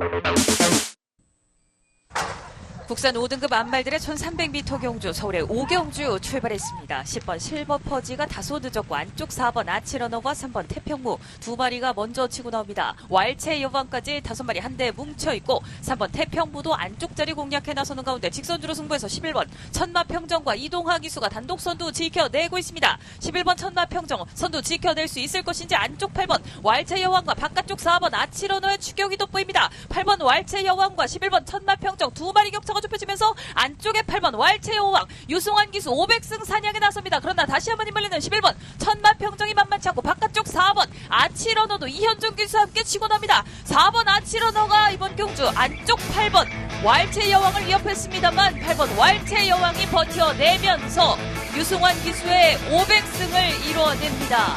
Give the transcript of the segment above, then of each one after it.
Thank you. 국산 5등급 안말들의 1300m 경주 서울의 오경주 출발했습니다. 10번 실버 퍼지가 다소 늦었고 안쪽 4번 아치러너와 3번 태평무 두 마리가 먼저 치고 나옵니다. 왈체 여왕까지 다섯 마리 한데 뭉쳐 있고 3번 태평무도 안쪽 자리 공략해 나서는 가운데 직선주로 승부해서 11번 천마평정과 이동하 기수가 단독 선두 지켜내고 있습니다. 11번 천마평정 선두 지켜낼 수 있을 것인지 안쪽 8번 왈체 여왕과 바깥쪽 4번 아치러너의 추격이 돋보입니다. 8번 왈체 여왕과 11번 천마평정 두 마리 격차 가 좁혀지면서 안쪽에 8번 왈체 여왕 유승환 기수 500승 사냥에 나섭니다. 그러나 다시 한번 힘을리는 11번 천마평정이 만만치 않고 바깥쪽 4번 아치러너도 이현중 기수와 함께 치고 납니다. 4번 아치러너가 이번 경주 안쪽 8번 왈체 여왕을 위협했습니다만 8번 왈체 여왕이 버텨내면서 유승환 기수의 500승을 이루어냅니다.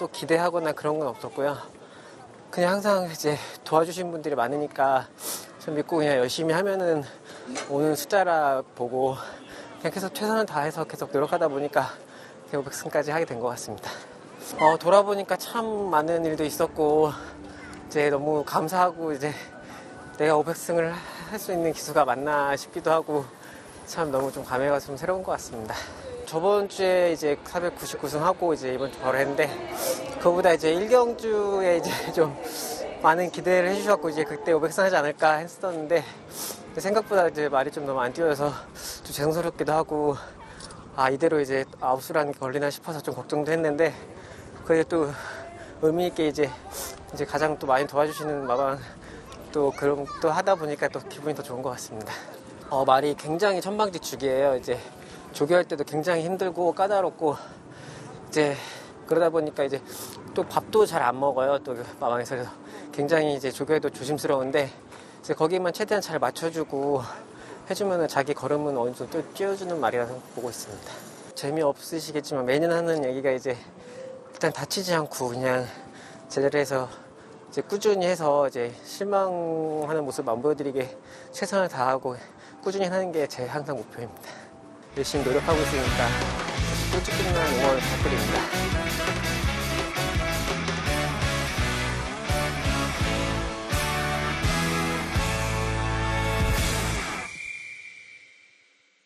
또 기대하거나 그런 건 없었고요. 그냥 항상 이제 도와주신 분들이 많으니까 좀 믿고 그냥 열심히 하면은 오는 숫자라 보고 그냥 계속 최선을 다해서 계속 노력하다 보니까 대우백승까지 하게 된 것 같습니다. 어, 돌아보니까 참 많은 일도 있었고 이제 너무 감사하고 이제 내가 500승을 할 수 있는 기수가 맞나 싶기도 하고 참 너무 좀 감회가 좀 새로운 것 같습니다. 저번 주에 이제 499승 하고 이제 이번 주 바로 했는데 그거보다 이제 1경주에 이제 좀 많은 기대를 해주셔갖고 이제 그때 500승 하지 않을까 했었는데 생각보다 이제 말이 좀 너무 안 뛰어서 좀 죄송스럽기도 하고 아 이대로 이제 아웃수란 걸리나 싶어서 좀 걱정도 했는데 그게 또 의미 있게 이제 이제 가장 또 많이 도와주시는 마방 또 그런 또 하다 보니까 또 기분이 더 좋은 것 같습니다. 어, 말이 굉장히 천방지축이에요. 이제 조교할 때도 굉장히 힘들고 까다롭고 이제 그러다 보니까 이제 또 밥도 잘 안 먹어요. 또 마방에서 그래서 굉장히 이제 조교에도 조심스러운데 이제 거기만 최대한 잘 맞춰주고 해주면은 자기 걸음은 어느 정도 또 띄워주는 말이라고 보고 있습니다. 재미없으시겠지만 매년 하는 얘기가 이제 일단 다치지 않고 그냥 제대로 해서 이제 꾸준히 해서 이제 실망하는 모습 안 보여드리게 최선을 다하고 꾸준히 하는 게 제 항상 목표입니다. 열심히 노력하고 있으니까